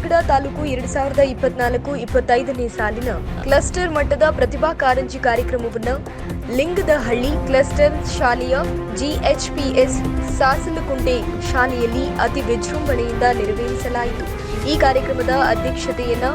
ಪಾವಗಡ ತಾಲೂಕು ಎರಡ್ ಸಾವಿರದ ಇಪ್ಪತ್ನಾಲ್ಕು ಇಪ್ಪತ್ತೈದನೇ ಸಾಲಿನ ಕ್ಲಸ್ಟರ್ ಮಟ್ಟದ ಪ್ರತಿಭಾ ಕಾರಂಜಿ ಕಾರ್ಯಕ್ರಮವನ್ನು ಲಿಂಗದಹಳ್ಳಿ ಕ್ಲಸ್ಟರ್ ಶಾಲೆಯ ಜಿಎಚ್ಪಿಎಸ್ ಸಾಸಲಕುಂಟೆ ಶಾಲೆಯಲ್ಲಿ ಅತಿ ವಿಜೃಂಭಣೆಯಿಂದ ನೆರವೇರಿಸಲಾಯಿತು. ಈ ಕಾರ್ಯಕ್ರಮದ ಅಧ್ಯಕ್ಷತೆಯನ್ನು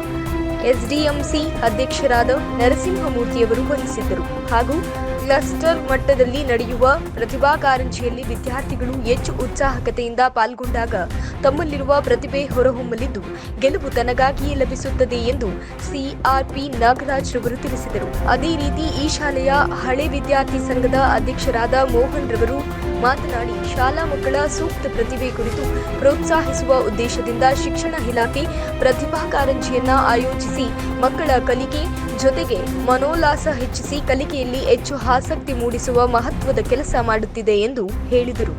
ಎಸ್ಡಿಎಂಸಿ ಅಧ್ಯಕ್ಷರಾದ ನರಸಿಂಹಮೂರ್ತಿಯವರು ವಹಿಸಿದ್ದರು ಹಾಗೂ ಕ್ಲಸ್ಟರ್ ಮಟ್ಟದಲ್ಲಿ ನಡೆಯುವ ಪ್ರತಿಭಾ ಕಾರಂಜಿಯಲ್ಲಿ ವಿದ್ಯಾರ್ಥಿಗಳು ಹೆಚ್ಚು ಉತ್ಸಾಹಕತೆಯಿಂದ ಪಾಲ್ಗೊಂಡಾಗ ತಮ್ಮಲ್ಲಿರುವ ಪ್ರತಿಭೆ ಹೊರಹೊಮ್ಮಲಿದ್ದು ಗೆಲುವು ತನಗಾಗಿಯೇ ಲಭಿಸುತ್ತದೆ ಎಂದು ಸಿಆರ್ಪಿ ನಾಗರಾಜ್ ರವರು ತಿಳಿಸಿದರು. ಅದೇ ರೀತಿ ಈ ಶಾಲೆಯ ಹಳೆ ವಿದ್ಯಾರ್ಥಿ ಸಂಘದ ಅಧ್ಯಕ್ಷರಾದ ಮೋಹನ್ ರವರು ಮಾತನಾಡಿ, ಶಾಲಾ ಮಕ್ಕಳ ಸೂಕ್ತ ಪ್ರತಿಭೆ ಕುರಿತು ಪ್ರೋತ್ಸಾಹಿಸುವ ಉದ್ದೇಶದಿಂದ ಶಿಕ್ಷಣ ಇಲಾಖೆ ಪ್ರತಿಭಾ ಕಾರಂಜಿಯನ್ನ ಆಯೋಜಿಸಿ ಮಕ್ಕಳ ಕಲಿಕೆ ಜೊತೆಗೆ ಮನೋಲ್ಲಾಸ ಹೆಚ್ಚಿಸಿ ಕಲಿಕೆಯಲ್ಲಿ ಹೆಚ್ಚು ಆಸಕ್ತಿ ಮೂಡಿಸುವ ಮಹತ್ವದ ಕೆಲಸ ಮಾಡುತ್ತಿದೆ ಎಂದು ಹೇಳಿದರು.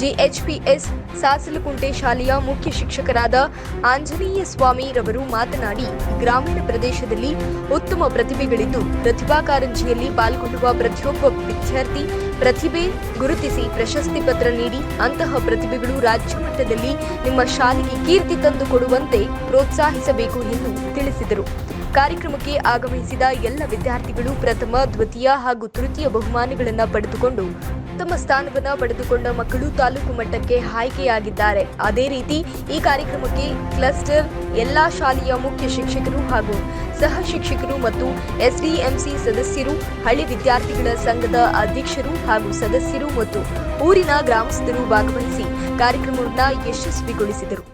ಜಿಎಚ್ಪಿಎಸ್ ಸಾಸಲಕುಂಟೆ ಶಾಲೆಯ ಮುಖ್ಯ ಶಿಕ್ಷಕರಾದ ಆಂಜನೇಯ ಸ್ವಾಮಿ ರವರು ಮಾತನಾಡಿ, ಗ್ರಾಮೀಣ ಪ್ರದೇಶದಲ್ಲಿ ಉತ್ತಮ ಪ್ರತಿಭೆಗಳಿದ್ದು, ಪ್ರತಿಭಾ ಕಾರಂಜಿಯಲ್ಲಿ ಪಾಲ್ಗೊಳ್ಳುವ ಪ್ರತಿಯೊಬ್ಬ ವಿದ್ಯಾರ್ಥಿ ಪ್ರತಿಭೆ ಗುರುತಿಸಿ ಪ್ರಶಸ್ತಿ ಪತ್ರ ನೀಡಿ, ಅಂತಹ ಪ್ರತಿಭೆಗಳು ರಾಜ್ಯ ಮಟ್ಟದಲ್ಲಿ ನಿಮ್ಮ ಶಾಲೆಗೆ ಕೀರ್ತಿ ತಂದು ಕೊಡುವಂತೆ ಪ್ರೋತ್ಸಾಹಿಸಬೇಕು ಎಂದು ತಿಳಿಸಿದರು. ಕಾರ್ಯಕ್ರಮಕ್ಕೆ ಆಗಮಿಸಿದ ಎಲ್ಲ ವಿದ್ಯಾರ್ಥಿಗಳು ಪ್ರಥಮ, ದ್ವಿತೀಯ ಹಾಗೂ ತೃತೀಯ ಬಹುಮಾನಗಳನ್ನು ಪಡೆದುಕೊಂಡು ತಮ್ಮ ಸ್ಥಾನವನ್ನು ಪಡೆದುಕೊಂಡ ಮಕ್ಕಳು ತಾಲೂಕು ಮಟ್ಟಕ್ಕೆ ಆಯ್ಕೆಯಾಗಿದ್ದಾರೆ. ಅದೇ ರೀತಿ ಈ ಕಾರ್ಯಕ್ರಮಕ್ಕೆ ಕ್ಲಸ್ಟರ್, ಎಲ್ಲಾ ಶಾಲೆಯ ಮುಖ್ಯ ಶಿಕ್ಷಕರು ಹಾಗೂ ಸಹ ಶಿಕ್ಷಕರು ಮತ್ತು ಎಸ್ಡಿಎಂಸಿ ಸದಸ್ಯರು, ಹಳ್ಳಿ ವಿದ್ಯಾರ್ಥಿಗಳ ಸಂಘದ ಅಧ್ಯಕ್ಷರು ಹಾಗೂ ಸದಸ್ಯರು ಮತ್ತು ಊರಿನ ಗ್ರಾಮಸ್ಥರು ಭಾಗವಹಿಸಿ ಕಾರ್ಯಕ್ರಮವನ್ನು ಯಶಸ್ವಿಗೊಳಿಸಿದರು.